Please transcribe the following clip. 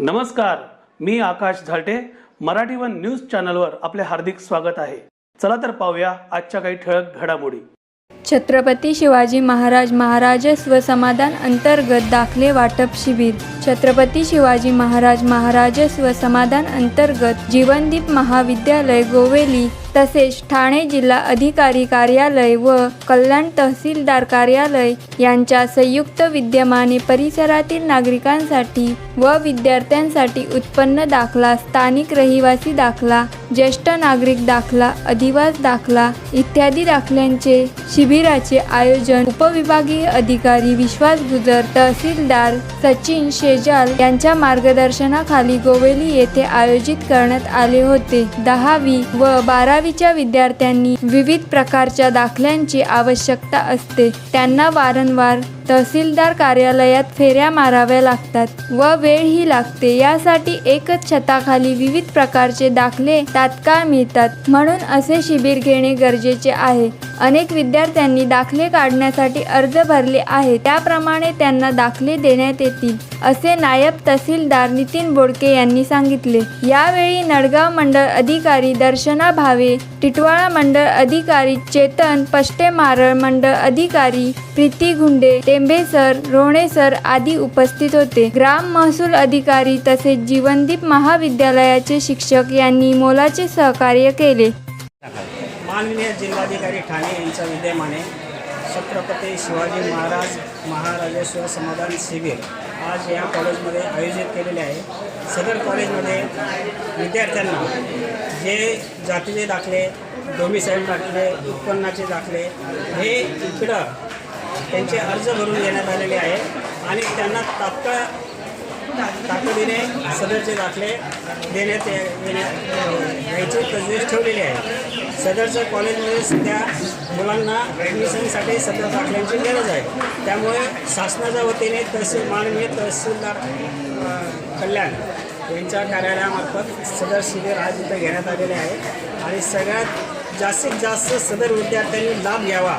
नमस्कार मी Akash Zalte. Marathi one news चॅनलवर आपले हार्दिक स्वागत आहे. चला तर पाहूया आजच्या काही ठळक घडामोडी. छत्रपती शिवाजी महाराज महाराजस्व समाधान अंतर्गत दाखले वाटप शिबिर. छत्रपती शिवाजी महाराज महाराजस्व समाधान अंतर्गत जीवनदीप महाविद्यालय गोवेली तसेच ठाणे जिल्हा अधिकारी कार्यालय व कल्याण तहसीलदार कार्यालय यांच्या संयुक्त विद्यमाने परिसरातील नागरिकांसाठी व विद्यार्थ्यांसाठी उत्पन्न दाखला स्थानिक रहिवासी दाखला ज्येष्ठ नागरिक दाखला अधिवास दाखला इत्यादी दाखल्यांचे शिबिराचे आयोजन उपविभागीय अधिकारी विश्वास गुजर तहसीलदार सचिन शेजाल यांच्या मार्गदर्शनाखाली गोवेली येथे आयोजित करण्यात आले होते. दहावी व बारावी बारावीच्या विद्यार्थ्यांनी विविध प्रकारच्या दाखल्यांची आवश्यकता असते. त्यांना वारंवार तहसीलदार कार्यालयात फेऱ्या माराव्या लागतात व वेळही लागते. यासाठी एकच छताखाली विविध प्रकारचे दाखले तात्काळ मिळतात. म्हणून असे शिबिर घेणे गरजेचे आहे. अनेक विद्यार्थ्यांनी दाखले काढण्यासाठी अर्ज भरले आहे त्याप्रमाणे त्यांना दाखले देण्यात येतील असे नायब तहसीलदार नितीन बोडके यांनी सांगितले. यावेळी नडगाव मंडळ अधिकारी दर्शना भावे टिटवाळा मंडळ अधिकारी चेतन पष्टे मारळ मंडळ अधिकारी प्रीती गुंडे टेंबे सर रोणे सर आदी उपस्थित होते. ग्राम महसूल अधिकारी तसेच जीवनदीप महाविद्यालयाचे शिक्षक यांनी मोलाचे सहकार्य केले. माननीय जिल्हाधिकारी ठाणे यांच्या विद्यमाने छत्रपती शिवाजी महाराज महाराजेश्वर समाधान शिबिर आज या कॉलेजमध्ये आयोजित केलेले आहे. सदर कॉलेजमध्ये विद्यार्थ्यांना जे जातीचे दाखले डोमिसाईल दाखले उत्पन्नाचे दाखले हे इकडं त्यांचे अर्ज भरून देण्यात आलेले आहे आणि त्यांना तात्काळ तातडीने सदरचे दाखले देण्यात ये- यायची तजवीज ठेवलेली आहे. सदरच्या कॉलेजमध्ये सध्या मुलांना ॲडमिशनसाठी सदर दाखल्यांची गरज आहे. त्यामुळे शासनाच्या वतीने तहसील माननीय तहसीलदार कल्याण यांच्या कार्यालयामार्फत सदर शिबिर आज इथं घेण्यात आलेले आहे. आणि सगळ्यात जास्तीत जास्त सदर विद्यार्थ्यांनी लाभ घ्यावा.